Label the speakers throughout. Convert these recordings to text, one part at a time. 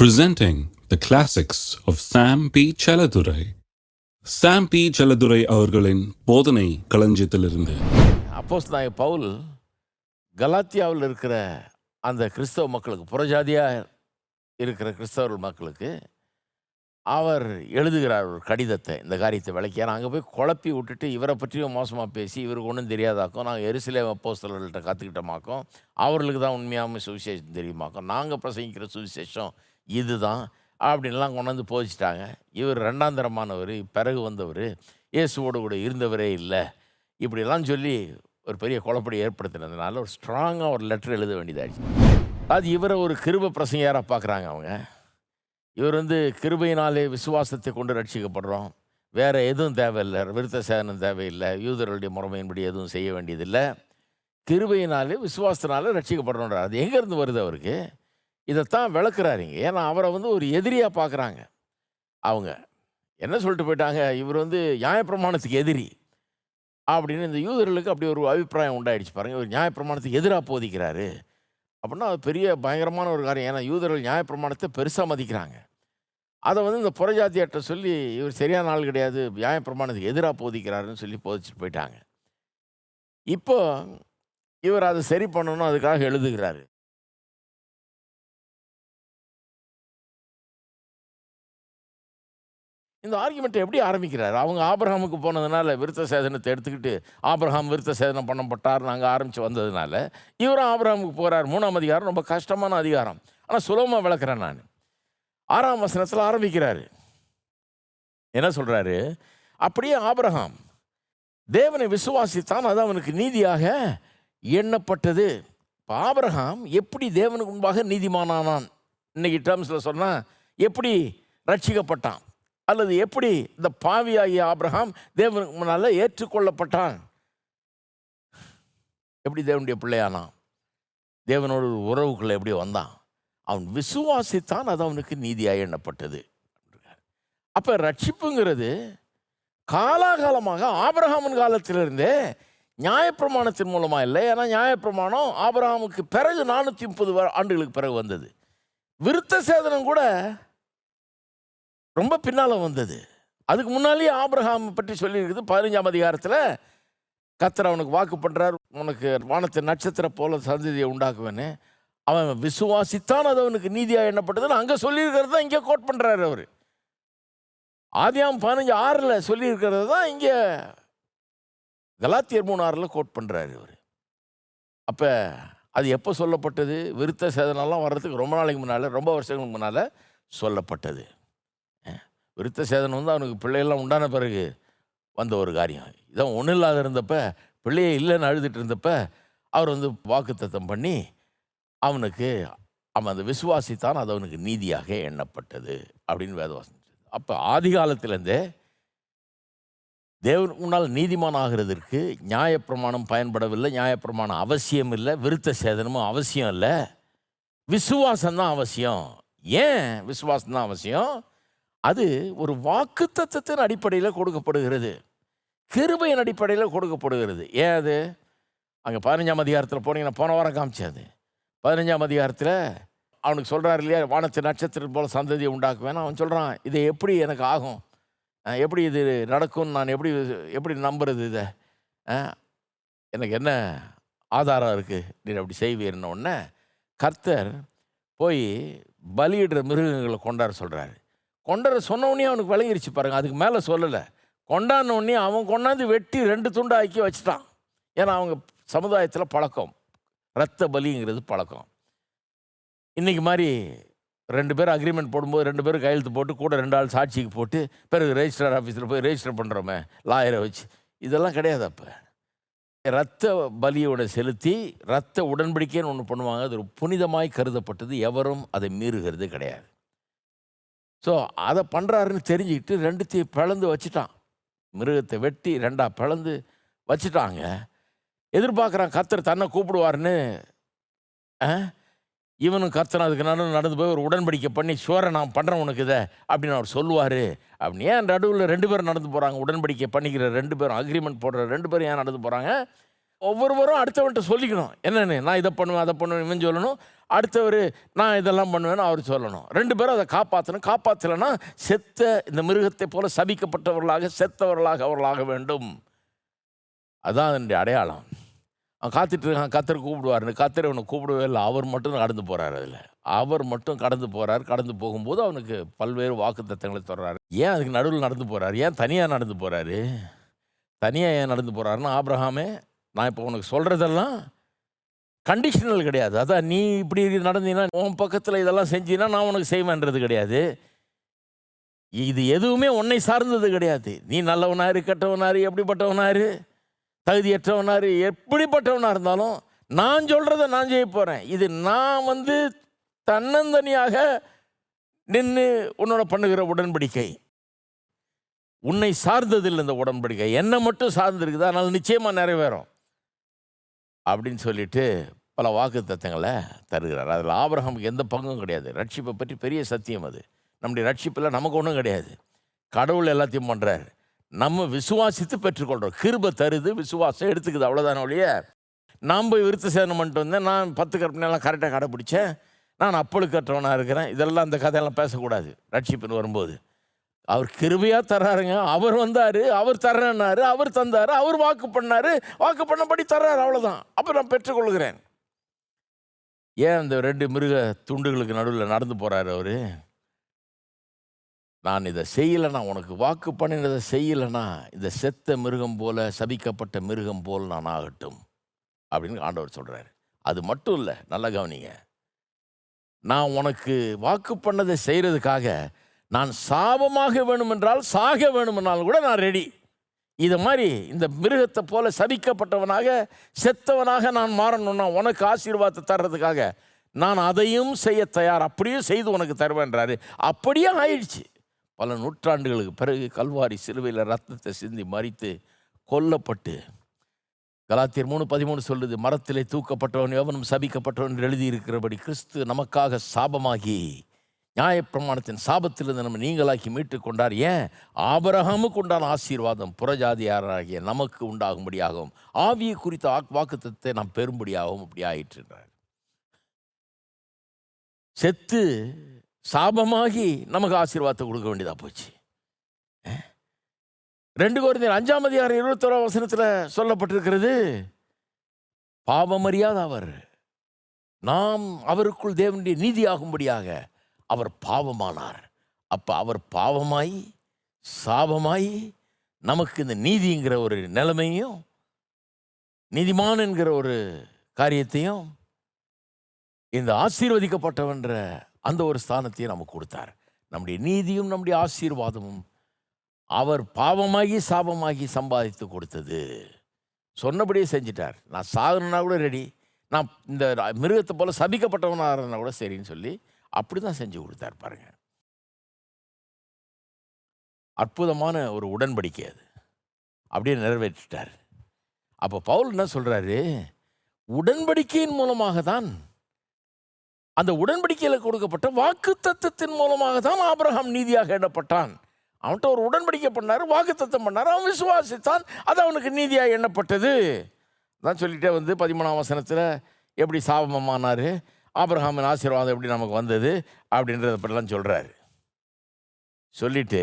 Speaker 1: presenting the classics of Sam P. Chaladurai. Sam P Chelladurai அவர்களின் போதனை களஞ்சியத்திலிருந்து அப்போஸ் நாய பவுல் கலாத்தியாவில் இருக்கிற அந்த கிறிஸ்தவ மக்களுக்கு புறஜாதியாக இருக்கிற கிறிஸ்தவர்கள் மக்களுக்கு அவர் எழுதுகிறார் ஒரு கடிதத்தை இந்த காரியத்தை விளக்கி ஏன்னா அங்கே போய் குழப்பி விட்டுட்டு இவரை பற்றியும் மோசமாக பேசி இவருக்கு ஒன்றும் தெரியாதாக்கும் நாங்கள் எரிசிலே அப்போஸ்தலர்கள்ட்ட கற்றுக்கிட்டோமாக்கும் அவர்களுக்கு தான் உண்மையாக சுவிசேஷம் தெரியுமாக்கும் நாங்கள் பிரசங்கிக்கிற சுவிசேஷம் இதுதான் அப்படின்லாம் கொண்டாந்து போதிச்சிட்டாங்க இவர் ரெண்டாந்தரமானவர் பிறகு வந்தவர் இயேசுவோடு கூட இருந்தவரே இல்லை இப்படிலாம் சொல்லி ஒரு பெரிய குழப்படி ஏற்படுத்தினதுனால ஒரு ஸ்ட்ராங்காக ஒரு லெட்டர் எழுத வேண்டியதாச்சு அது இவரை ஒரு கிருப பிரசங்கையாராக பார்க்குறாங்க அவங்க இவர் வந்து கிருபையினாலே விசுவாசத்தை கொண்டு ரட்சிக்கப்படுறோம் வேறு எதுவும் தேவையில்லை விருத்த சேதனம் தேவையில்லை யூதர்களுடைய முறைமையின்படி எதுவும் செய்ய வேண்டியதில்லை கிருபையினாலே விசுவாசத்தினாலே ரட்சிக்கப்படுறோன்றார் அது எங்கேருந்து வருது அவருக்கு இதைத்தான் விளக்குறாருங்க ஏன்னா அவரை வந்து ஒரு எதிரியாக பார்க்குறாங்க அவங்க என்ன சொல்லிட்டு போயிட்டாங்க இவர் வந்து நியாயப்பிரமாணத்துக்கு எதிரி அப்படின்னு இந்த யூதர்களுக்கு அப்படி ஒரு அபிப்பிராயம் உண்டாயிடுச்சு பாருங்க இவர் நியாயப்பிரமாணத்துக்கு எதிராக போதிக்கிறாரு அப்படின்னா அது பெரிய பயங்கரமான ஒரு காரியம் ஏன்னா யூதர்கள் நியாயப்பிரமாணத்தை பெருசாக மதிக்கிறாங்க அதை வந்து இந்த புறஜாத்தியாட்ட சொல்லி இவர் சரியான ஆள் கிடையாது நியாயப்பிரமாணத்துக்கு எதிராக போதிக்கிறாருன்னு சொல்லி போதிச்சுட்டு போயிட்டாங்க இப்போ இவர் அதை சரி பண்ணணும் அதுக்காக எழுதுகிறாரு இந்த ஆர்குமெண்ட்டை எப்படி ஆரம்பிக்கிறார் அவங்க ஆபிரஹாமுக்கு போனதுனால விருத்த சேதனத்தை எடுத்துக்கிட்டு ஆபிரஹாம் விருத்த சேதனம் பண்ணப்பட்டார் நாங்கள் ஆரம்பித்து வந்ததுனால இவரும் ஆபிரஹாமுக்கு போகிறார் மூணாம் அதிகாரம் ரொம்ப கஷ்டமான அதிகாரம் ஆனால் சுலபமாக விளக்குறேன் நான் ஆறாம் வசனத்தில் ஆரம்பிக்கிறாரு என்ன சொல்கிறாரு அப்படியே ஆபிரஹாம் தேவனை விசுவாசித்தான் அது அவனுக்கு நீதியாக எண்ணப்பட்டது இப்போ ஆபிரஹாம் எப்படி தேவனுக்கு முன்பாக நீதிமானானான் இன்னைக்கு டேர்ம்ஸில் சொன்னால் எப்படி ரட்சிக்கப்பட்டான் அல்லது எப்படி இந்த பாவியாகிய ஆப்ரஹாம் தேவனுக்கு முன்னால் ஏற்றுக்கொள்ளப்பட்டான் எப்படி தேவனுடைய பிள்ளையானான் தேவனோட உறவுகளை எப்படி வந்தான் அவன் விசுவாசித்தான் அது அவனுக்கு நீதியாக எண்ணப்பட்டது அப்போ ரட்சிப்புங்கிறது காலாகாலமாக ஆபரகாமன் காலத்திலிருந்தே நியாயப்பிரமாணத்தின் மூலமாக இல்லை ஏன்னா நியாயப்பிரமாணம் ஆபரகாமுக்கு பிறகு நானூற்றி முப்பது ஆண்டுகளுக்கு பிறகு வந்தது விருத்த சேதனம் கூட ரொம்ப பின்னால் வந்தது அதுக்கு முன்னாலே ஆப்ரஹாம் பற்றி சொல்லியிருக்குது பதினஞ்சாம் அதிகாரத்தில் கத்தர் அவனுக்கு வாக்கு பண்ணுறார் உனக்கு வானத்தை நட்சத்திர போல சந்ததியை உண்டாக்குவேன்னு அவன் விசுவாசித்தான் அது அவனுக்கு நீதியாக எண்ணப்பட்டதுன்னு அங்கே சொல்லியிருக்கிறது தான் இங்கே கோட் பண்ணுறாரு அவர் ஆதியாம் பதினஞ்சு ஆறில் சொல்லியிருக்கிறது தான் இங்கே கலாத்தியர் மூணு ஆறில் கோட் பண்ணுறாரு அவர் அப்போ அது எப்போ சொல்லப்பட்டது விருத்த சேதனெல்லாம் வர்றதுக்கு ரொம்ப நாளைக்கு முன்னால் ரொம்ப வருஷங்களுக்கு முன்னால் சொல்லப்பட்டது விருத்த சேதனம் வந்து அவனுக்கு பிள்ளையெல்லாம் உண்டான பிறகு வந்த ஒரு காரியம் இதான் ஒன்றும் இல்லாத இருந்தப்ப பிள்ளையே இல்லைன்னு அழுதுட்டு இருந்தப்ப அவர் வந்து வாக்குத்தத்தம் பண்ணி அவனுக்கு அவன் அந்த விசுவாசித்தான் அது அவனுக்கு நீதியாக எண்ணப்பட்டது அப்படின்னு வேதவாசம் அப்போ ஆதி காலத்திலேருந்தே தேவன் முன்னால் நீதிமான் ஆகிறதற்கு நியாயப்பிரமாணம் பயன்படவில்லை நியாயப்பிரமாணம் அவசியம் இல்லை விருத்த சேதனமும் அவசியம் இல்லை விசுவாசம்தான் அவசியம் ஏன் விசுவாசம்தான் அவசியம் அது ஒரு வாக்கு தத்துவத்தின் அடிப்படையில் கொடுக்கப்படுகிறது கிருபையின் அடிப்படையில் கொடுக்கப்படுகிறது ஏன் அது அங்கே பதினஞ்சாம் அதிகாரத்தில் போனீங்கன்னா போன வாரம் காமிச்சாது பதினஞ்சாம் அதிகாரத்தில் அவனுக்கு சொல்கிறார் இல்லையா வானத்து நட்சத்திரம் போல் சந்ததியை உண்டாக்குவேன் அவன் சொல்கிறான் இது எப்படி எனக்கு ஆகும் எப்படி இது நடக்கும்னு நான் எப்படி எப்படி நம்புறது இதை எனக்கு என்ன ஆதாரம் இருக்குது நீர் அப்படி செய்வீர்னோடனே கர்த்தர் போய் பலியிடுற மிருகங்களை கொண்டாட சொல்கிறாரு கொண்டரை சொன்னோடனே அவனுக்கு விளங்கிருச்சு பாருங்கள் அதுக்கு மேலே சொல்லலை கொண்டாடினோடனே அவன் கொண்டாந்து வெட்டி ரெண்டு துண்டு ஆக்கி வச்சுட்டான் ஏன்னா அவங்க சமுதாயத்தில் பழக்கம் ரத்த பலிங்கிறது பழக்கம் இன்றைக்கி மாதிரி ரெண்டு பேரும் அக்ரிமெண்ட் போடும்போது ரெண்டு பேரும் கையெழுத்து போட்டு கூட ரெண்டு ஆள் சாட்சிக்கு போட்டு பிறகு ரெஜிஸ்ட்ரார் ஆஃபீஸில் போய் ரெஜிஸ்டர் பண்ணுறோமே லாயரை வச்சு இதெல்லாம் கிடையாது அப்போ ரத்த பலியோட செலுத்தி ரத்த உடன்படிக்கைன்னு ஒன்று பண்ணுவாங்க அது ஒரு புனிதமாய் கருதப்பட்டது எவரும் அதை மீறுகிறது கிடையாது ஸோ அதை பண்ணுறாருன்னு தெரிஞ்சுக்கிட்டு ரெண்டுத்தையும் பிளந்து வச்சுட்டான் மிருகத்தை வெட்டி ரெண்டாக பிளந்து வச்சுட்டாங்க எதிர்பார்க்குறான் கத்தர் தன்னை கூப்பிடுவார்னு இவனும் கத்தன் அதுக்கு நடுவில் நடந்து போய் ஒரு உடன்படிக்கை பண்ணி ஷோரை நான் பண்ணுறேன் உனக்கு இதை அப்படின்னு அவர் சொல்லுவார் அப்படின்னு ஏன் நடுவில் ரெண்டு பேரும் நடந்து போகிறாங்க உடன்படிக்கை பண்ணிக்கிற ரெண்டு பேரும் அக்ரிமெண்ட் போடுற ரெண்டு பேரும் ஏன் நடந்து போகிறாங்க ஒவ்வொருவரும் அடுத்தவன்ட்ட சொல்லிக்கணும் என்னென்னு நான் இதை பண்ணுவேன் அதை பண்ணுவேன் இவன் சொல்லணும் அடுத்தவர் நான் இதெல்லாம் பண்ணுவேன்னு அவர் சொல்லணும் ரெண்டு பேரும் அதை காப்பாற்றணும் காப்பாற்றலைன்னா செத்த இந்த மிருகத்தை போல சபிக்கப்பட்டவர்களாக செத்தவர்களாக அவர்களாக வேண்டும் அதான் அதனுடைய அடையாளம் அவன் காத்துட்டு இருக்கான் கத்தர் கூப்பிடுவார்னு கத்தர் அவனை கூப்பிடவே இல்லை அவர் மட்டும் கடந்து போகிறார் அதில் அவர் மட்டும் கடந்து போகிறார் கடந்து போகும்போது அவனுக்கு பல்வேறு வாக்கு தத்தங்களை தொடர்றாரு ஏன் அதுக்கு நடுவில் நடந்து போகிறார் ஏன் தனியாக நடந்து போகிறாரு தனியாக ஏன் நடந்து போகிறாருன்னா ஆப்ரஹாமே நான் இப்போ உனக்கு சொல்கிறதெல்லாம் கண்டிஷனல் கிடையாது அதான் நீ இப்படி நடந்தீங்கன்னா உன் பக்கத்தில் இதெல்லாம் செஞ்சீங்கன்னா நான் உனக்கு செய்வேன்றது கிடையாது இது எதுவுமே உன்னை சார்ந்தது கிடையாது நீ நல்லவனாரு கெட்டவனாரு எப்படிப்பட்டவனாரு தகுதியற்றவனாரு எப்படிப்பட்டவனாக இருந்தாலும் நான் சொல்கிறத நான் செய்ய போகிறேன் இது நான் வந்து தன்னந்தனியாக நின்று உன்னோட பண்ணுகிற உடன்படிக்கை உன்னை சார்ந்ததில்லை இந்த உடன்படிக்கை என்னை மட்டும் சார்ந்திருக்குது அதனால் நிச்சயமாக நிறைவேறும் அப்படின்னு சொல்லிட்டு பல வாக்கு தத்தங்களை தருகிறார் அதில் ஆபரகமுக்கு எந்த பங்கும் கிடையாது ரட்சிப்பை பற்றி பெரிய சத்தியம் அது நம்முடைய ரட்சிப்பில் நமக்கு ஒன்றும் கிடையாது கடவுள் எல்லாத்தையும் பண்ணுறார் நம்ம விசுவாசித்து பெற்றுக்கொள்கிறோம் கிருபை தருது விசுவாசம் எடுத்துக்குது அவ்வளோதான ஒழிய நாம் போய் விருத்த சேதம் பண்ணிட்டு வந்தேன் நான் பத்து கற்பனையெல்லாம் கரெக்டாக கடைப்பிடிச்சேன் நான் அப்பளு கட்டுறவனாக இருக்கிறேன் இதெல்லாம் அந்த கதையெல்லாம் பேசக்கூடாது ரட்சிப்புன்னு வரும்போது அவர் கிருபையாக தர்றாருங்க அவர் வந்தார் அவர் தர்றேன்னாரு அவர் தந்தார் அவர் வாக்கு பண்ணார் வாக்கு பண்ணபடி தர்றாரு அவ்வளோதான் அப்போ நான் பெற்றுக்கொள்கிறேன் ஏன் அந்த ரெண்டு மிருக துண்டுகளுக்கு நடுவில் நடந்து போகிறாரு அவர் நான் இதை செய்யலைனா உனக்கு வாக்கு பண்ணினதை செய்யலைனா இந்த செத்த மிருகம் போல் சபிக்கப்பட்ட மிருகம் போல் நான் ஆகட்டும் அப்படின்னு ஆண்டவர் சொல்கிறாரு அது மட்டும் இல்லை நல்லா கவனிங்க நான் உனக்கு வாக்கு பண்ணதை செய்கிறதுக்காக நான் சாபமாக வேணுமென்றால் சாக வேணுமென்றால் கூட நான் ரெடி இது மாதிரி இந்த மிருகத்தை போல சபிக்கப்பட்டவனாக செத்தவனாக நான் மாறணும்னா உனக்கு ஆசீர்வாதத்தை தர்றதுக்காக நான் அதையும் செய்ய தயார் அப்படியும் செய்து உனக்கு தருவேன்றாரு அப்படியே ஆயிடுச்சு பல நூற்றாண்டுகளுக்கு பிறகு கல்வாரி சிலுவையில் ரத்தத்தை சிந்தி மறித்து கொல்லப்பட்டு கலாத்தியர் மூணு பதிமூணு சொல்லுது மரத்திலே தூக்கப்பட்டவன் எவனும் சபிக்கப்பட்டவன் எழுதியிருக்கிறபடி கிறிஸ்து நமக்காக சாபமாகி நியாயப்பிரமாணத்தின் சாபத்திலிருந்து நம்ம நீங்களாக்கி மீட்டு கொண்டார் ஏன் ஆபரகமுக்கு உண்டான ஆசீர்வாதம் புறஜாதியாராகிய நமக்கு உண்டாகும்படியாகவும் ஆவியை குறித்த வாக்குத்தத்தை நாம் பெறும்படியாகவும் அப்படி ஆயிற்றுன்றார் செத்து சாபமாகி நமக்கு ஆசீர்வாதத்தை கொடுக்க வேண்டியதாக போச்சு ரெண்டு குறைந்த அஞ்சாம் அதிகாரம் இருபத்தோரா வசனத்தில் சொல்லப்பட்டிருக்கிறது பாவமறியாத அவர் நாம் அவருக்குள் தேவனுடைய நீதியாகும்படியாக அவர் பாவமானார் அப்போ அவர் பாவமாய் சாபமாய் நமக்கு இந்த நீதிங்கிற ஒரு நிலைமையும் நீதிமான் என்கிற ஒரு காரியத்தையும் இந்த ஆசீர்வதிக்கப்பட்டவன்ற அந்த ஒரு ஸ்தானத்தையும் நமக்கு கொடுத்தார் நம்முடைய நீதியும் நம்முடைய ஆசீர்வாதமும் அவர் பாவமாகி சாபமாகி சம்பாதித்து கொடுத்தது சொன்னபடியே செஞ்சிட்டார் நான் சாகனா கூட ரெடி நான் இந்த மிருகத்தை போல் சபிக்கப்பட்டவனாக இருந்தால் கூட சரின்னு சொல்லி அப்படி தான் செஞ்சு கொடுத்தார் பாருங்க அற்புதமான ஒரு உடன்படிக்கை அது அப்படியே நிறைவேற்றிட்டார் அப்போ பவுல் என்ன சொல்கிறாரு உடன்படிக்கையின் மூலமாக தான் அந்த உடன்படிக்கையில் கொடுக்கப்பட்ட வாக்கு தத்துவத்தின் மூலமாக தான் ஆபிரகாம் நீதியாக எண்ணப்பட்டான் அவன்கிட்ட ஒரு உடன்படிக்கை பண்ணார் வாக்கு தத்துவம் பண்ணார் அவன் விசுவாசித்தான் அது அவனுக்கு நீதியாக எண்ணப்பட்டது தான் சொல்லிட்டே வந்து பதிமூணாம் வசனத்தில் எப்படி சாபமானார் ஆப்ரஹாமின் ஆசீர்வாதம் எப்படி நமக்கு வந்தது அப்படின்றத பற்றிலாம் சொல்கிறார் சொல்லிட்டு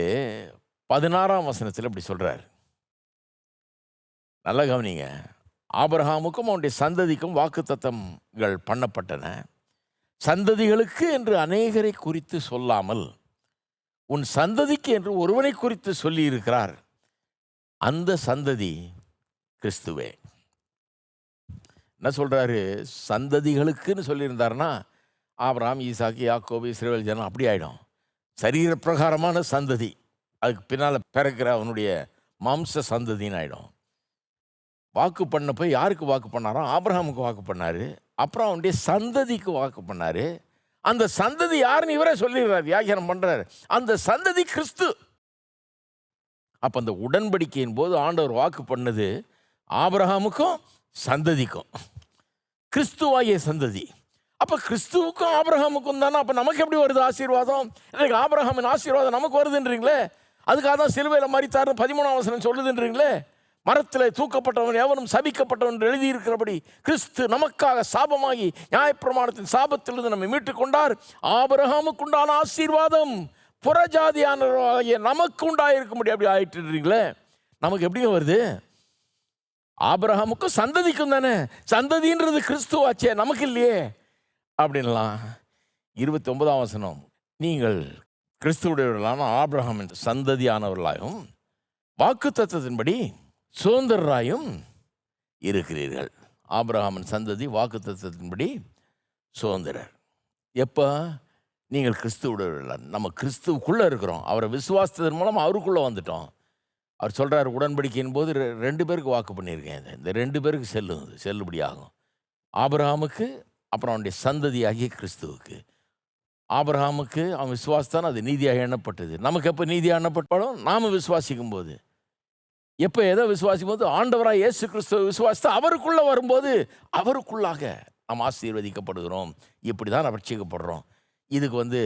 Speaker 1: பதினாறாம் வசனத்தில் இப்படி சொல்கிறார் நல்ல கவனிங்க ஆபிரஹாமுக்கும் அவனுடைய சந்ததிக்கும் வாக்குத்தத்தங்கள் பண்ணப்பட்டன சந்ததிகளுக்கு என்று அநேகரை குறித்து சொல்லாமல் உன் சந்ததிக்கு என்று ஒருவனை குறித்து சொல்லியிருக்கிறார் அந்த சந்ததி கிறிஸ்துவே என்ன சொல்கிறாரு சந்ததிகளுக்குன்னு சொல்லியிருந்தாருன்னா ஆப்ராம் ஈசாக்கு யாக்கோபி சிறுவல் ஜனம் அப்படி ஆகிடும் சரீரப்பிரகாரமான பிரகாரமான சந்ததி அதுக்கு பின்னால் பிறக்கிற அவனுடைய மாம்ச சந்ததின்னு ஆகிடும் வாக்கு பண்ணப்போ யாருக்கு வாக்கு பண்ணாரோ ஆப்ரஹாமுக்கு வாக்கு பண்ணார் அப்புறம் அவனுடைய சந்ததிக்கு வாக்கு பண்ணார் அந்த சந்ததி யாருன்னு இவரே சொல்லிடுறார் வியாக்கியானம் பண்ணுறாரு அந்த சந்ததி கிறிஸ்து அப்போ அந்த உடன்படிக்கையின் போது ஆண்டவர் வாக்கு பண்ணது ஆபிரஹாமுக்கும் சந்ததிக்கும் கிறிஸ்துவாகிய சந்ததி அப்போ கிறிஸ்துவுக்கும் ஆபிரஹாமுக்கும் தானே அப்போ நமக்கு எப்படி வருது ஆசீர்வாதம் எனக்கு ஆபிரஹாமின் ஆசீர்வாதம் நமக்கு வருதுன்றீங்களே அதுக்காக தான் சிலுவையில் மாதிரி தாரு பதிமூணாம் வசனம் சொல்லுதுன்றீங்களே மரத்தில் தூக்கப்பட்டவன் எவனும் சபிக்கப்பட்டவன் எழுதியிருக்கிறபடி கிறிஸ்து நமக்காக சாபமாகி நியாயப்பிரமாணத்தின் சாபத்திலிருந்து நம்மை மீட்டுக்கொண்டார் உண்டான ஆசீர்வாதம் புறஜாதியானவராகிய நமக்கு உண்டாயிருக்க அப்படி ஆயிட்டுறீங்களே நமக்கு எப்படிங்க வருது ஆபிரஹாமுக்கும் சந்ததிக்கும் தானே சந்ததின்றது கிறிஸ்துவாச்சே நமக்கு இல்லையே அப்படின்லாம் இருபத்தி ஒன்பதாம் வசனம் நீங்கள் கிறிஸ்துவுடையவர்களான ஆபிரஹாம் என்ற சந்ததியானவர்களாயும் வாக்கு தத்துவத்தின்படி சுதந்திரராயும் இருக்கிறீர்கள் ஆபிரஹாமின் சந்ததி வாக்கு தத்துவத்தின்படி சுதந்திரர் எப்போ நீங்கள் கிறிஸ்துவுடையவர்கள் நம்ம கிறிஸ்துவுக்குள்ளே இருக்கிறோம் அவரை விசுவாசத்தின் மூலம் அவருக்குள்ளே வந்துட்டோம் அவர் சொல்கிறார் உடன்படிக்கையின் போது ரெண்டு பேருக்கு வாக்கு பண்ணியிருக்கேன் இந்த ரெண்டு பேருக்கு செல்லும் செல்லுபடி ஆகும் அப்புறம் அவனுடைய சந்ததியாகிய கிறிஸ்துவுக்கு ஆபிரஹாமுக்கு அவன் விசுவாசத்தான் அது நீதியாக எண்ணப்பட்டது நமக்கு எப்போ நீதியாக எண்ணப்பட்டாலும் நாம் விசுவாசிக்கும் போது எப்போ எதோ விசுவாசிக்கும் போது ஆண்டவராக இயேசு கிறிஸ்துவ விசுவாசத்தை அவருக்குள்ளே வரும்போது அவருக்குள்ளாக நாம் ஆசீர்வதிக்கப்படுகிறோம் இப்படி தான் ரட்சிக்கப்படுறோம் இதுக்கு வந்து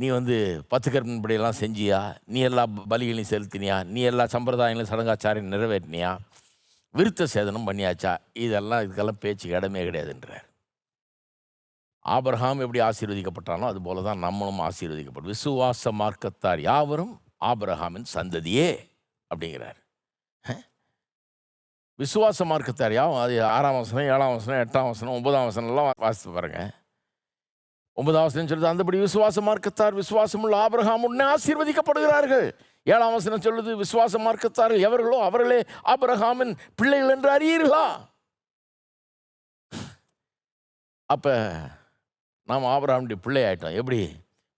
Speaker 1: நீ வந்து பத்து கற்பன்படியெல்லாம் செஞ்சியா நீ எல்லா பலிகளையும் செலுத்தினியா நீ எல்லா சம்பிரதாயங்களையும் சடங்காச்சாரையும் நிறைவேற்றினியா விருத்த சேதனம் பண்ணியாச்சா இதெல்லாம் இதுக்கெல்லாம் பேச்சு இடமே கிடையாதுன்றார் ஆபரகாம் எப்படி ஆசீர்வதிக்கப்பட்டாலும் அது போல தான் நம்மளும் ஆசீர்வதிக்கப்படும் விசுவாச மார்க்கத்தார் யாவரும் ஆபரகாமின் சந்ததியே அப்படிங்கிறார் விசுவாச மார்க்கத்தார் யாவும் அது ஆறாம் வசனம் ஏழாம் வசனம் எட்டாம் வசனம் ஒன்பதாம் வசனம்லாம் வாசித்து பாருங்கள் ஒன்பதாவது சொல்லுது அந்தபடி விசுவாச மார்க்கத்தார் விசுவாசமுள்ள ஆபரகாம் உடனே ஆசீர்வதிக்கப்படுகிறார்கள் ஏழாம் வசனம் சொல்லுது விசுவாச மார்க்கத்தார் எவர்களோ அவர்களே ஆபரகாமின் பிள்ளைகள் என்று அறியீர்களா அப்போ நாம் ஆபரகாமுடைய பிள்ளை ஆயிட்டோம் எப்படி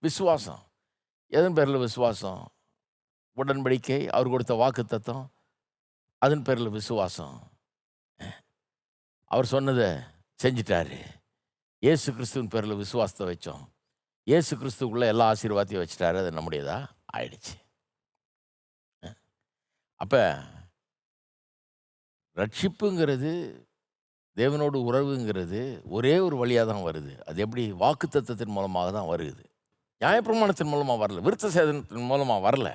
Speaker 1: விசுவாசம் எதன் பேரில் விசுவாசம் உடன்படிக்கை அவர் கொடுத்த வாக்கு தத்துவம் அதன் பேரில் விசுவாசம் அவர் சொன்னதை செஞ்சிட்டாரு ஏசு கிறிஸ்துவின் பேரில் விசுவாசத்தை வச்சோம் ஏசு கிறிஸ்துக்குள்ளே எல்லா ஆசீர்வாதத்தையும் வச்சுட்டாரு அது நம்முடையதாக ஆயிடுச்சு அப்போ ரட்சிப்புங்கிறது தேவனோடு உறவுங்கிறது ஒரே ஒரு வழியாக தான் வருது அது எப்படி வாக்கு தத்துவத்தின் மூலமாக தான் வருது நியாயப்பிரமாணத்தின் மூலமாக வரல விருத்த சேதனத்தின் மூலமாக வரல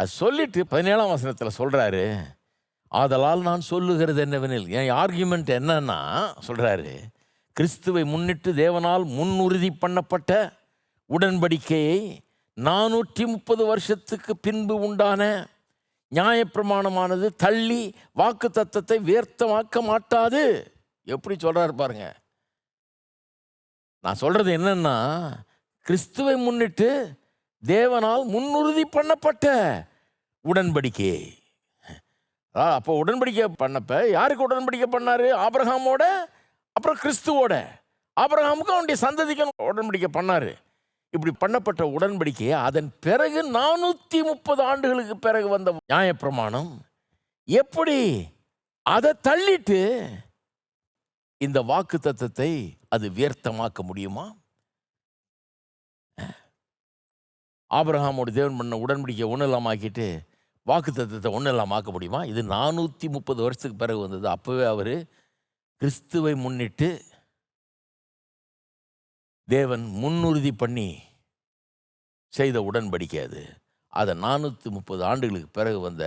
Speaker 1: அது சொல்லிட்டு பதினேழாம் வசனத்தில் சொல்கிறாரு ஆதலால் நான் சொல்லுகிறது என்னவெனில் என் ஆர்கியூமெண்ட் என்னன்னா சொல்கிறாரு கிறிஸ்துவை முன்னிட்டு தேவனால் முன்னுறுதி பண்ணப்பட்ட உடன்படிக்கையை நானூற்றி முப்பது வருஷத்துக்கு பின்பு உண்டான நியாயப்பிரமாணமானது தள்ளி வாக்கு தத்தத்தை வியர்த்தமாக்க மாட்டாது எப்படி சொல்கிறார் பாருங்க நான் சொல்கிறது என்னென்னா கிறிஸ்துவை முன்னிட்டு தேவனால் முன்னுறுதி பண்ணப்பட்ட உடன்படிக்கையை அப்போ உடன்படிக்கை பண்ணப்ப யாருக்கு உடன்படிக்கை பண்ணார் ஆபிரகாமோட அப்புறம் கிறிஸ்துவோட அப்ரஹாமுக்கும் அவனுடைய சந்ததிக்கும் உடன்படிக்கை பண்ணார் இப்படி பண்ணப்பட்ட உடன்படிக்கையை அதன் பிறகு நானூற்றி முப்பது ஆண்டுகளுக்கு பிறகு வந்த நியாயப்பிரமாணம் எப்படி அதை தள்ளிட்டு இந்த வாக்கு தத்துவத்தை அது வியர்த்தமாக்க முடியுமா ஆபிரஹாமோட தேவன் பண்ண உடன்படிக்கை ஒன்றும் இல்லாமல் ஆக்கிட்டு வாக்கு தத்துவத்தை ஒன்றும் இல்லாமல் ஆக்க முடியுமா இது நானூற்றி முப்பது வருஷத்துக்கு பிறகு வந்தது அப்போவே அவர் கிறிஸ்துவை முன்னிட்டு தேவன் முன்னுறுதி பண்ணி செய்த உடன்படிக்கை அது அதை நானூற்றி முப்பது ஆண்டுகளுக்கு பிறகு வந்த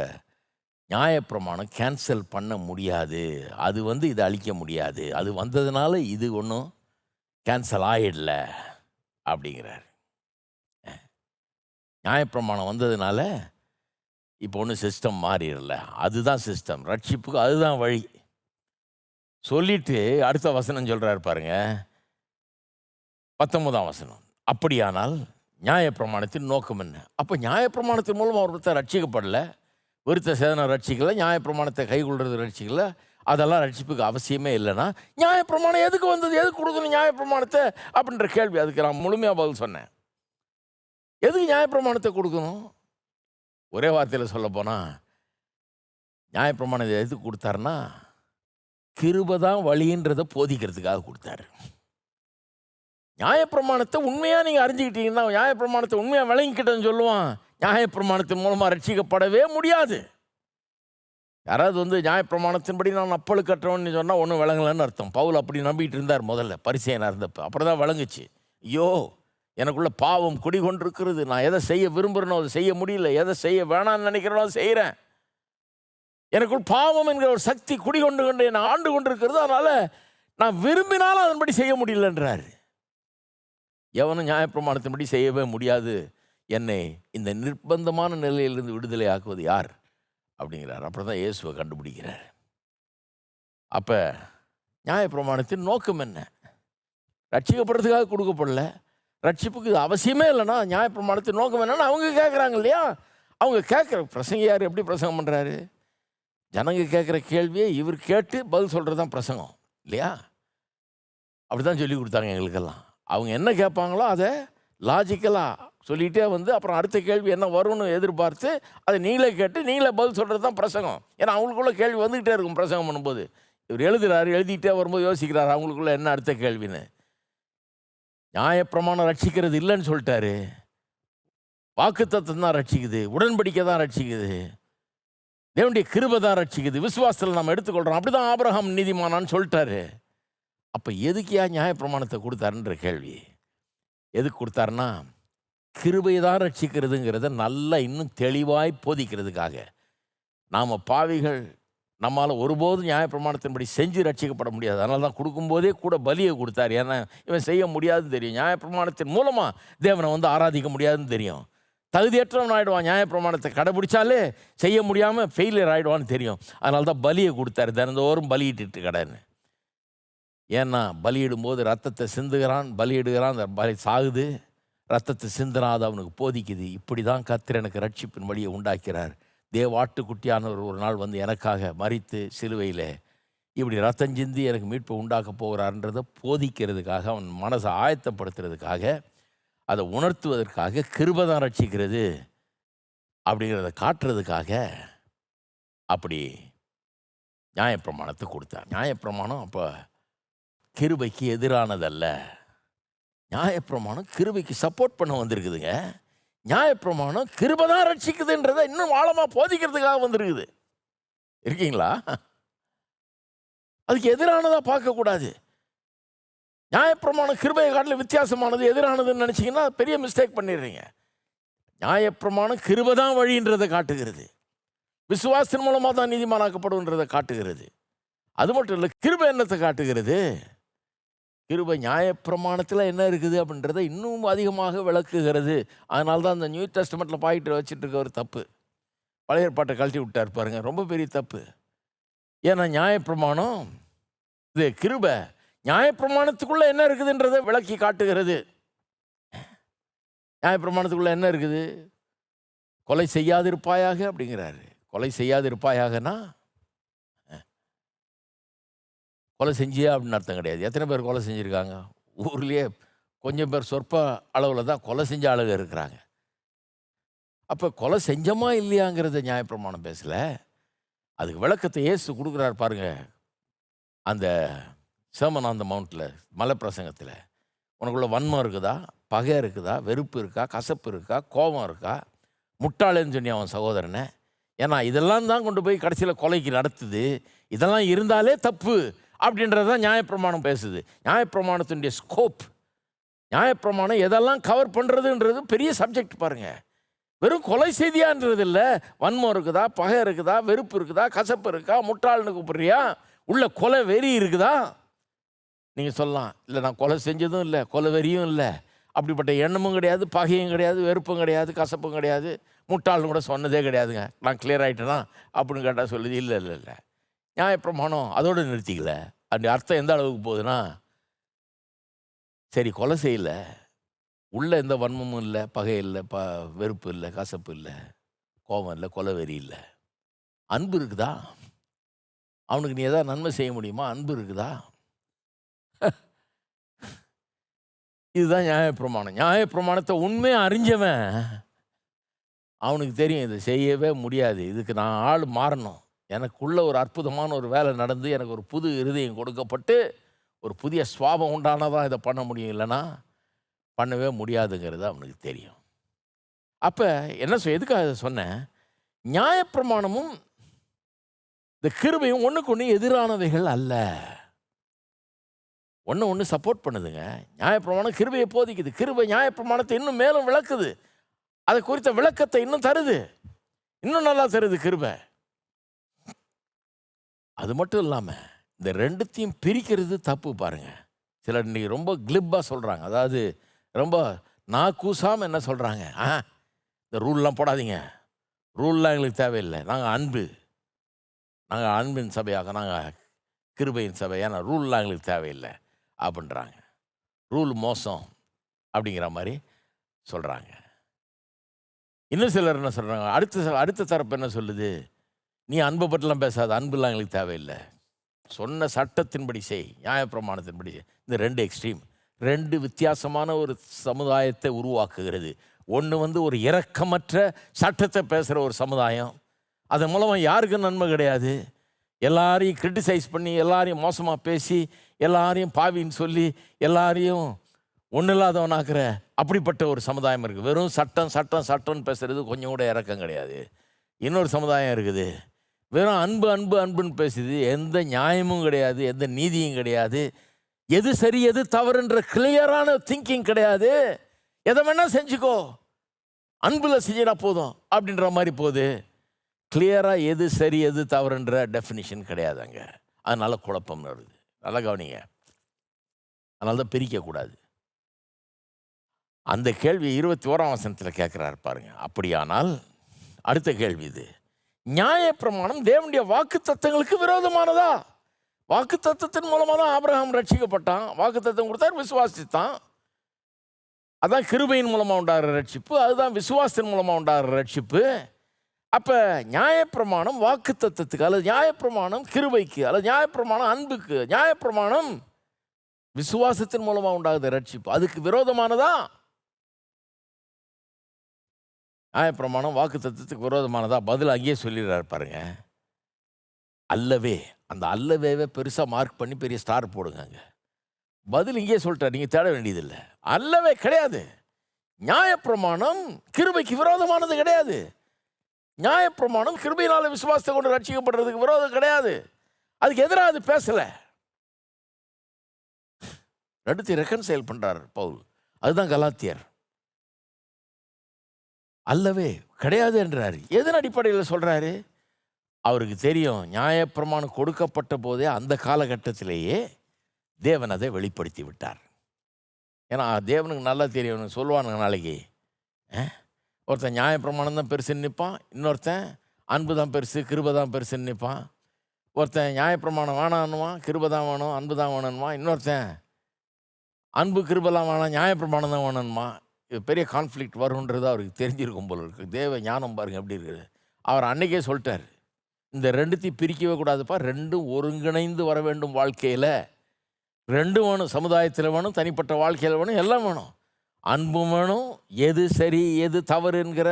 Speaker 1: நியாயப்பிரமாணம் கேன்சல் பண்ண முடியாது அது வந்து இதை அழிக்க முடியாது அது வந்ததுனால இது ஒன்றும் கேன்சல் ஆகிடல அப்படிங்கிறார் நியாயப்பிரமாணம் வந்ததுனால இப்போ ஒன்றும் சிஸ்டம் மாறிடல அதுதான் சிஸ்டம் ரட்சிப்புக்கு அதுதான் வழி சொல்லிட்டு அடுத்த வசனம் சொல்கிறாரு பாருங்க பத்தொன்பதாம் வசனம் அப்படியானால் நியாயப்பிரமாணத்தின் நோக்கம் என்ன அப்போ நியாயப்பிரமாணத்தின் மூலம் ஒருத்தர் ரட்சிக்கப்படலை ஒருத்த சேதனம் ரட்சிக்கல நியாயப்பிரமாணத்தை கை கொள்வது ரட்சிக்கல அதெல்லாம் ரட்சிப்புக்கு அவசியமே இல்லைன்னா நியாயப்பிரமாணம் எதுக்கு வந்தது எதுக்கு கொடுக்கணும் நியாயப்பிரமாணத்தை அப்படின்ற கேள்வி அதுக்கு நான் முழுமையாக பதில் சொன்னேன் எதுக்கு நியாயப்பிரமாணத்தை கொடுக்கணும் ஒரே வார்த்தையில் சொல்ல போனால் நியாயப்பிரமாணத்தை எதுக்கு கொடுத்தாருன்னா கிருபதான் தான் வழின்றதை போதிக்கிறதுக்காக கொடுத்தாரு நியாயப்பிரமாணத்தை உண்மையாக நீங்கள் அறிஞ்சிக்கிட்டீங்கன்னா நியாயப்பிரமாணத்தை உண்மையாக விளங்கிக்கிட்டேன்னு சொல்லுவான் நியாயப்பிரமாணத்தின் மூலமாக ரட்சிக்கப்படவே முடியாது யாராவது வந்து நியாயப்பிரமாணத்தின்படி நான் அப்பளு கட்டுறோம்னு சொன்னால் ஒன்றும் விளங்கலன்னு அர்த்தம் பவுல் அப்படி நம்பிக்கிட்டு இருந்தார் முதல்ல பரிசையனாக இருந்தப்போ அப்படி தான் விளங்குச்சு ஐயோ எனக்குள்ள பாவம் குடிகொண்டிருக்கிறது நான் எதை செய்ய விரும்புகிறேனோ அதை செய்ய முடியல எதை செய்ய வேணான்னு நினைக்கிறேனோ அதை செய்கிறேன் எனக்குள் பாவம் என்கிற ஒரு சக்தி குடிகொண்டு கொண்டு என்னை ஆண்டு கொண்டிருக்கிறது அதனால் நான் விரும்பினாலும் அதன்படி செய்ய முடியலன்றார் எவனும் நியாயப்பிரமாணத்தின்படி செய்யவே முடியாது என்னை இந்த நிர்பந்தமான நிலையிலிருந்து விடுதலை ஆக்குவது யார் அப்படிங்கிறார் அப்படி தான் இயேசுவை கண்டுபிடிக்கிறார் அப்போ நியாயப்பிரமாணத்தின் நோக்கம் என்ன ரட்சிக்கப்படுறதுக்காக கொடுக்கப்படல ரட்சிப்புக்கு இது அவசியமே இல்லைன்னா நியாயப்பிரமாணத்தின் நோக்கம் என்னன்னு அவங்க கேட்குறாங்க இல்லையா அவங்க கேட்குற பிரசங்க யார் எப்படி பிரசங்கம் பண்ணுறாரு ஜனங்க கேட்குற கேள்வியை இவர் கேட்டு பதில் சொல்கிறது தான் பிரசங்கம் இல்லையா அப்படி தான் சொல்லி கொடுத்தாங்க எங்களுக்கெல்லாம் அவங்க என்ன கேட்பாங்களோ அதை லாஜிக்கலாக சொல்லிகிட்டே வந்து அப்புறம் அடுத்த கேள்வி என்ன வரும்னு எதிர்பார்த்து அதை நீங்களே கேட்டு நீங்களே பதில் சொல்கிறது தான் பிரசங்கம் ஏன்னா அவங்களுக்குள்ள கேள்வி வந்துக்கிட்டே இருக்கும் பிரசங்கம் பண்ணும்போது இவர் எழுதுகிறாரு எழுதிக்கிட்டே வரும்போது யோசிக்கிறார் அவங்களுக்குள்ள என்ன அடுத்த கேள்வின்னு நியாயப்பிரமாணம் ரட்சிக்கிறது இல்லைன்னு சொல்லிட்டாரு வாக்கு தான் ரட்சிக்குது உடன்படிக்கை தான் ரட்சிக்குது தேவனுடைய கிருபதான் ரட்சிக்குது விசுவாசத்தில் நம்ம எடுத்துக்கொள்கிறோம் அப்படி தான் ஆபரகம் நீதிமானான்னு சொல்லிட்டாரு அப்போ எதுக்கியா நியாயப்பிரமாணத்தை கொடுத்தாருன்ற கேள்வி எதுக்கு கொடுத்தாருன்னா கிருபை தான் ரட்சிக்கிறதுங்கிறத நல்லா இன்னும் தெளிவாய் போதிக்கிறதுக்காக நாம் பாவிகள் நம்மால் ஒருபோதும் நியாயப்பிரமாணத்தின்படி செஞ்சு ரட்சிக்கப்பட முடியாது அதனால தான் கொடுக்கும்போதே கூட பலியை கொடுத்தார் ஏன்னா இவன் செய்ய முடியாதுன்னு தெரியும் நியாயப்பிரமாணத்தின் மூலமாக தேவனை வந்து ஆராதிக்க முடியாதுன்னு தெரியும் தகுதியற்றவன் ஆகிடுவான் நியாயப்பிரமாணத்தை கடைபிடிச்சாலே செய்ய முடியாமல் ஃபெயிலியர் ஆகிடுவான்னு தெரியும் அதனால தான் பலியை கொடுத்தாரு தினந்தோறும் பலியிட்டு கடைன்னு ஏன்னா பலியிடும்போது ரத்தத்தை சிந்துகிறான் பலியிடுகிறான் அந்த பலி சாகுது ரத்தத்தை அது அவனுக்கு போதிக்குது இப்படி தான் கத்திர எனக்கு ரட்சிப்பின் வழியை உண்டாக்கிறார் தேவாட்டுக்குட்டியானவர் ஒரு நாள் வந்து எனக்காக மறித்து சிலுவையில் இப்படி ரத்தம் சிந்தி எனக்கு மீட்பை உண்டாக்க போகிறார்ன்றதை போதிக்கிறதுக்காக அவன் மனசை ஆயத்தப்படுத்துறதுக்காக அதை உணர்த்துவதற்காக கிருபதான் ரட்சிக்கிறது அப்படிங்கிறத காட்டுறதுக்காக அப்படி நியாயப்பிரமாணத்தை கொடுத்தார் நியாயப்பிரமாணம் அப்போ கிருபைக்கு எதிரானதல்ல நியாயப்பிரமாணம் கிருபைக்கு சப்போர்ட் பண்ண வந்திருக்குதுங்க நியாயப்பிரமாணம் கிருபை தான் ரட்சிக்குதுன்றதை இன்னும் ஆழமாக போதிக்கிறதுக்காக வந்திருக்குது இருக்கீங்களா அதுக்கு எதிரானதாக பார்க்கக்கூடாது நியாயப்பிரமாணம் கிருபையை காட்டில் வித்தியாசமானது எதிரானதுன்னு நினச்சிங்கன்னா பெரிய மிஸ்டேக் பண்ணிடுறீங்க நியாயப்பிரமாணம் கிருபை தான் வழின்றதை காட்டுகிறது விசுவாசத்தின் மூலமாக தான் நீதிமானாக்கப்படுன்றதை காட்டுகிறது அது மட்டும் இல்லை கிருபை என்னத்தை காட்டுகிறது கிருபை நியாயப்பிரமாணத்தில் என்ன இருக்குது அப்படின்றத இன்னும் அதிகமாக விளக்குகிறது அதனால தான் அந்த நியூ டெஸ்ட்மெண்ட்டில் பாயிட்டு வச்சுட்டு இருக்க ஒரு தப்பு பழைய பாட்டை கழட்டி விட்டார் பாருங்கள் ரொம்ப பெரிய தப்பு ஏன்னா நியாயப்பிரமாணம் இது கிருபை நியாயப்பிரமாணத்துக்குள்ளே என்ன இருக்குதுன்றதை விளக்கி காட்டுகிறது நியாயப்பிரமாணத்துக்குள்ளே என்ன இருக்குது கொலை செய்யாதிருப்பாயாக அப்படிங்கிறாரு கொலை செய்யாதிருப்பாயாகனா கொலை செஞ்சியா அப்படின்னு அர்த்தம் கிடையாது எத்தனை பேர் கொலை செஞ்சுருக்காங்க ஊர்லேயே கொஞ்சம் பேர் சொற்ப அளவில் தான் கொலை செஞ்ச ஆளுக இருக்கிறாங்க அப்போ கொலை செஞ்சோமா இல்லையாங்கிறத நியாயப்பிரமாணம் பேசலை அதுக்கு விளக்கத்தை ஏசு கொடுக்குறாரு பாருங்கள் அந்த சேமன் அந்த மவுண்ட்டில் மலைப்பிரசங்கத்தில் மலை பிரசங்கத்தில் உனக்குள்ளே வன்மம் இருக்குதா பகை இருக்குதா வெறுப்பு இருக்கா கசப்பு இருக்கா கோபம் இருக்கா முட்டாளேன்னு சொன்னி அவன் சகோதரனை ஏன்னா இதெல்லாம் தான் கொண்டு போய் கடைசியில் கொலைக்கு நடத்துது இதெல்லாம் இருந்தாலே தப்பு அப்படின்றது தான் நியாயப்பிரமாணம் பேசுது நியாயப்பிரமாணத்தினுடைய ஸ்கோப் நியாயப்பிரமாணம் எதெல்லாம் கவர் பண்ணுறதுன்றது பெரிய சப்ஜெக்ட் பாருங்கள் வெறும் கொலை செய்தியான்றது இல்லை வன்மம் இருக்குதா பகை இருக்குதா வெறுப்பு இருக்குதா கசப்பு இருக்கா முட்டாளனுக்கு கூப்பிட்றியா உள்ள கொலை வெறி இருக்குதா நீங்கள் சொல்லலாம் இல்லை நான் கொலை செஞ்சதும் இல்லை கொலை வெறியும் இல்லை அப்படிப்பட்ட எண்ணமும் கிடையாது பகையும் கிடையாது வெறுப்பும் கிடையாது கசப்பும் கிடையாது முட்டாளும் கூட சொன்னதே கிடையாதுங்க நான் கிளியர் ஆகிட்டேனா அப்படின்னு கேட்டால் சொல்லுது இல்லை இல்லை இல்லை நியாயப்பிரமாணம் அதோடு நிறுத்திக்கல அப்படி அர்த்தம் எந்த அளவுக்கு போகுதுன்னா சரி கொலை செய்யலை உள்ளே எந்த வன்மமும் இல்லை பகை இல்லை ப வெறுப்பு இல்லை கசப்பு இல்லை கோபம் இல்லை கொலை வெறி இல்லை அன்பு இருக்குதா அவனுக்கு நீ எதாவது நன்மை செய்ய முடியுமா அன்பு இருக்குதா இதுதான் நியாயப்பிரமாணம் நியாயப்பிரமாணத்தை உண்மையை அறிஞ்சவன் அவனுக்கு தெரியும் இதை செய்யவே முடியாது இதுக்கு நான் ஆள் மாறணும் எனக்குள்ள ஒரு அற்புதமான ஒரு வேலை நடந்து எனக்கு ஒரு புது இருதயம் கொடுக்கப்பட்டு ஒரு புதிய சுவாபம் உண்டானதான் இதை பண்ண முடியும் இல்லைன்னா பண்ணவே முடியாதுங்கிறது அவனுக்கு தெரியும் அப்போ என்ன சொல் எதுக்காக அதை சொன்னேன் நியாயப்பிரமாணமும் இந்த கிருபையும் ஒன்றுக்கு ஒன்று எதிரானவைகள் அல்ல ஒன்று ஒன்று சப்போர்ட் பண்ணுதுங்க நியாயப்பிரமாணம் கிருபையை போதிக்குது கிருபை நியாயப்பிரமாணத்தை இன்னும் மேலும் விளக்குது அதை குறித்த விளக்கத்தை இன்னும் தருது இன்னும் நல்லா தருது கிருபை அது மட்டும் இல்லாமல் இந்த ரெண்டுத்தையும் பிரிக்கிறது தப்பு பாருங்கள் சிலர் இன்றைக்கி ரொம்ப கிளிப்பாக சொல்கிறாங்க அதாவது ரொம்ப நான் கூசாமல் என்ன சொல்கிறாங்க ஆ இந்த ரூல்லாம் போடாதீங்க ரூல்லாம் எங்களுக்கு தேவையில்லை நாங்கள் அன்பு நாங்கள் அன்பின் சபையாக நாங்கள் கிருபையின் சபை ஏன்னா ரூல்லாம் எங்களுக்கு தேவையில்லை அப்படின்றாங்க ரூல் மோசம் அப்படிங்கிற மாதிரி சொல்கிறாங்க இன்னும் சிலர் என்ன சொல்கிறாங்க அடுத்த அடுத்த தரப்பு என்ன சொல்லுது நீ அன்பை பற்றிலாம் பேசாத அன்புலாம் எங்களுக்கு தேவையில்லை சொன்ன சட்டத்தின்படி செய் நியாயப்பிரமாணத்தின்படி செய் இந்த ரெண்டு எக்ஸ்ட்ரீம் ரெண்டு வித்தியாசமான ஒரு சமுதாயத்தை உருவாக்குகிறது ஒன்று வந்து ஒரு இரக்கமற்ற சட்டத்தை பேசுகிற ஒரு சமுதாயம் அதன் மூலமாக யாருக்கும் நன்மை கிடையாது எல்லாரையும் கிரிட்டிசைஸ் பண்ணி எல்லாரையும் மோசமாக பேசி எல்லாரையும் பாவின்னு சொல்லி எல்லாரையும் ஒன்றும் இல்லாதவனாக்குற அப்படிப்பட்ட ஒரு சமுதாயம் இருக்குது வெறும் சட்டம் சட்டம் சட்டம்னு பேசுகிறது கொஞ்சம் கூட இறக்கம் கிடையாது இன்னொரு சமுதாயம் இருக்குது வெறும் அன்பு அன்பு அன்புன்னு பேசுது எந்த நியாயமும் கிடையாது எந்த நீதியும் கிடையாது எது சரி எது தவறுன்ற கிளியரான திங்கிங் கிடையாது எதை வேணால் செஞ்சுக்கோ அன்பில் செஞ்சிடா போதும் அப்படின்ற மாதிரி போகுது கிளியராக எது சரி எது தவறுன்ற டெஃபினிஷன் அங்கே அதனால் குழப்பம் வருது நல்லா கவனிங்க அதனால தான் பிரிக்கக்கூடாது அந்த கேள்வி இருபத்தி ஓராம் வசனத்தில் கேட்குறாரு பாருங்க அப்படியானால் அடுத்த கேள்வி இது நியாயப்பிரமாணம் தேவனுடைய வாக்கு தத்துவங்களுக்கு விரோதமானதா வாக்கு தத்துவத்தின் மூலமாக தான் ஆபிரகாம் ரட்சிக்கப்பட்டான் வாக்கு தத்துவம் கொடுத்தார் விசுவாசித்தான் அதுதான் கிருபையின் மூலமாக உண்டாகிற ரட்சிப்பு அதுதான் விசுவாசத்தின் மூலமாக உண்டாகிற ரட்சிப்பு அப்போ நியாயப்பிரமாணம் வாக்கு தத்துவத்துக்கு அல்லது நியாயப்பிரமாணம் கிருபைக்கு அல்லது நியாயப்பிரமாணம் அன்புக்கு நியாயப்பிரமாணம் விசுவாசத்தின் மூலமாக உண்டாகுது ரட்சிப்பு அதுக்கு விரோதமானதா நியாயப்பிரமாணம் வாக்கு தத்துவத்துக்கு விரோதமானதா பதில் அங்கேயே சொல்லிடுறாரு பாருங்க அல்லவே அந்த அல்லவேவை பெருசாக மார்க் பண்ணி பெரிய ஸ்டார் போடுங்க அங்கே பதில் இங்கேயே சொல்லிட்டார் நீங்கள் தேட வேண்டியதில்லை அல்லவே கிடையாது நியாயப்பிரமாணம் கிருபைக்கு விரோதமானது கிடையாது நியாயப்பிரமாணம் கிருபையினால விசுவாசத்தை கொண்டு ரட்சிக்கப்படுறதுக்கு விரோதம் கிடையாது அதுக்கு எதிராக அது பேசலை ரெக்கன் ரெக்கன்சைல் பண்ணுறார் பவுல் அதுதான் கலாத்தியர் அல்லவே கிடையாது என்றார் எதன் அடிப்படையில் சொல்கிறாரு அவருக்கு தெரியும் நியாயப்பிரமாணம் கொடுக்கப்பட்ட போதே அந்த காலகட்டத்திலேயே தேவன் அதை வெளிப்படுத்தி விட்டார் ஏன்னா தேவனுக்கு நல்லா தெரியும் சொல்லுவானுங்க நாளைக்கு ஒருத்தன் நியாயப்பிரமாணம் தான் பெருசுன்னு நிற்பான் இன்னொருத்தன் அன்பு தான் பெருசு கிருபை தான் பெருசுன்னு நிற்பான் ஒருத்தன் நியாயப்பிரமாணம் வேணான்னுவான் கிருபை தான் வேணும் அன்பு தான் வேணும்வான் இன்னொருத்தன் அன்பு கிருபெல்லாம் வேணாம் நியாயப்பிரமாணம் தான் வேணும்மா இது பெரிய கான்ஃப்ளிக்ட் வருன்றது அவருக்கு தெரிஞ்சிருக்கும் போல இருக்குது தேவ ஞானம் பாருங்கள் எப்படி இருக்குது அவர் அன்னைக்கே சொல்லிட்டார் இந்த ரெண்டுத்தையும் பிரிக்கவே கூடாதுப்பா ரெண்டும் ஒருங்கிணைந்து வர வேண்டும் வாழ்க்கையில் ரெண்டும் வேணும் சமுதாயத்தில் வேணும் தனிப்பட்ட வாழ்க்கையில் வேணும் எல்லாம் வேணும் அன்பு வேணும் எது சரி எது தவறு என்கிற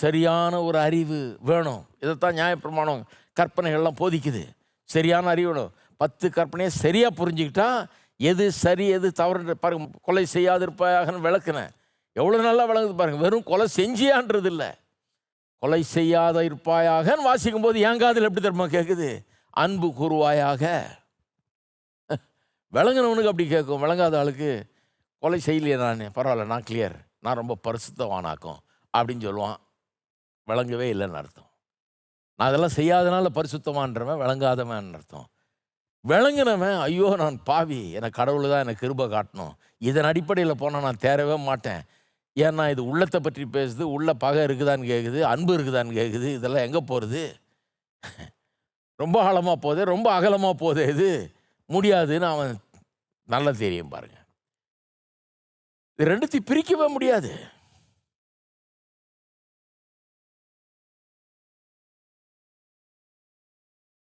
Speaker 1: சரியான ஒரு அறிவு வேணும் இதைத்தான் நியாயப்பிரமாணம் கற்பனைகள்லாம் போதிக்குது சரியான அறிவு வேணும் பத்து கற்பனையை சரியாக புரிஞ்சுக்கிட்டா எது சரி எது தவறுன்ற பாருங்க கொலை செய்யாதிருப்பாகன்னு விளக்குனேன் எவ்வளோ நல்லா விளங்குது பாருங்கள் வெறும் கொலை செஞ்சியான்றது இல்லை கொலை செய்யாத இருப்பாயாகன்னு வாசிக்கும் போது ஏங்காதில் எப்படி தெரியுமா கேட்குது அன்பு கூறுவாயாக விளங்குனவனுக்கு அப்படி கேட்கும் விளங்காத ஆளுக்கு கொலை செய்யலையே நான் பரவாயில்ல நான் கிளியர் நான் ரொம்ப பரிசுத்தவானாக்கும் அப்படின்னு சொல்லுவான் விளங்கவே இல்லைன்னு அர்த்தம் நான் அதெல்லாம் செய்யாதனால பரிசுத்தமானவன் விளங்காதவன் அர்த்தம் விளங்கினவன் ஐயோ நான் பாவி எனக்கு கடவுள் தான் எனக்கு கிருப காட்டணும் இதன் அடிப்படையில் போனால் நான் தேரவே மாட்டேன் ஏன்னா இது உள்ளத்தை பற்றி பேசுது உள்ள பகை இருக்குதான்னு கேட்குது அன்பு இருக்குதான்னு கேட்குது இதெல்லாம் எங்கே போகிறது ரொம்ப ஆழமாக போதே ரொம்ப அகலமாக போதே இது முடியாதுன்னு அவன் நல்லா தெரியும் பாருங்கள் ரெண்டுத்தையும் பிரிக்கவே முடியாது